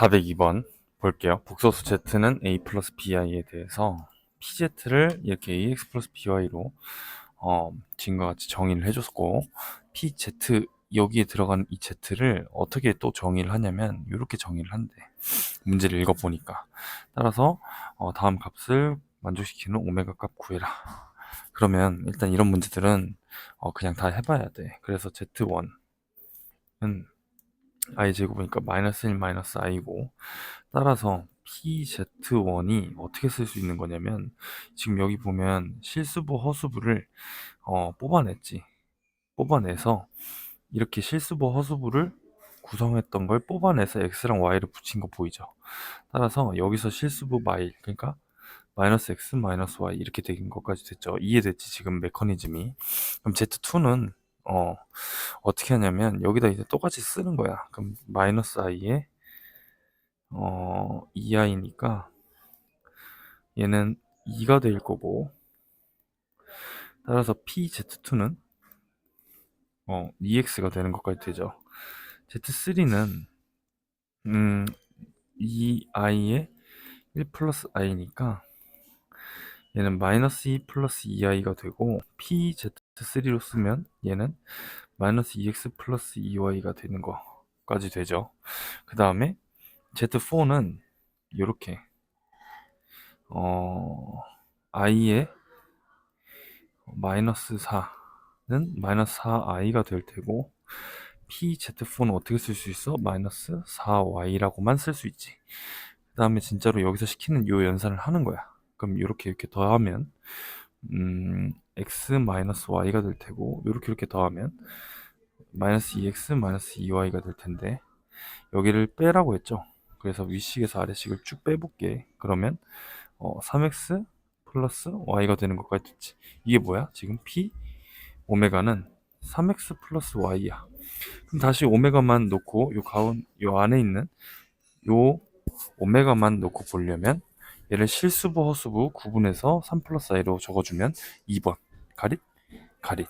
402번 볼게요. 복소수 z는 a 플러스 bi에 대해서 pz를 이렇게 ax 플러스 by로 어, 지금과 같이 정의를 해줬고 pz 여기에 들어가는 이 z를 어떻게 또 정의를 하냐면 이렇게 정의를 한대. 문제를 읽어보니까 따라서 어, 다음 값을 만족시키는 오메가 값 구해라. 그러면 일단 이런 문제들은 어, 그냥 다 해봐야 돼. 그래서 z1은 i 제곱이니까 마이너스 1 마이너스 i고. 따라서 pz1이 어떻게 쓸 수 있는 거냐면 지금 여기 보면 실수부 허수부를 어, 뽑아냈지. 뽑아내서 이렇게 실수부 허수부를 구성했던 걸 뽑아내서 x랑 y를 붙인 거 보이죠? 따라서 여기서 실수부 마일 그러니까 마이너스 x 마이너스 y 이렇게 된 것까지 됐죠? 이해됐지? 지금 메커니즘이? 그럼 z2는 어, 어떻게 하냐면 여기다 이제 똑같이 쓰는 거야. 그럼 마이너스 i에 어, 2i니까 얘는 2가 될 거고 따라서 pz2는 어, 2x가 되는 것까지 되죠. z3는 음, 2i에 1 플러스 i니까 얘는 마이너스 2 플러스 2i가 되고 pz3로 쓰면 얘는 마이너스 2x 플러스 2y가 되는 거까지 되죠. 그 다음에 z4는 이렇게 어 i의 마이너스 4는 마이너스 4i가 될 테고 pz4는 어떻게 쓸 수 있어? 마이너스 4y라고만 쓸 수 있지. 그 다음에 진짜로 여기서 시키는 요 연산을 하는 거야. 그럼 이렇게 이렇게 더하면 음, x 마이너스 y가 될 테고 이렇게 이렇게 더하면 마이너스 2x 마이너스 2y가 될 텐데 여기를 빼라고 했죠. 그래서 위식에서 아래식을 쭉 빼볼게. 그러면 어, 3x 플러스 y가 되는 것까지 됐지. 이게 뭐야? 지금 p 오메가는 3x 플러스 y야. 그럼 다시 오메가만 놓고 요 가운 요 안에 있는 요 오메가만 놓고 보려면 얘를 실수부 허수부 구분해서 3 플러스 i로 적어주면 2번. 가릿 가릿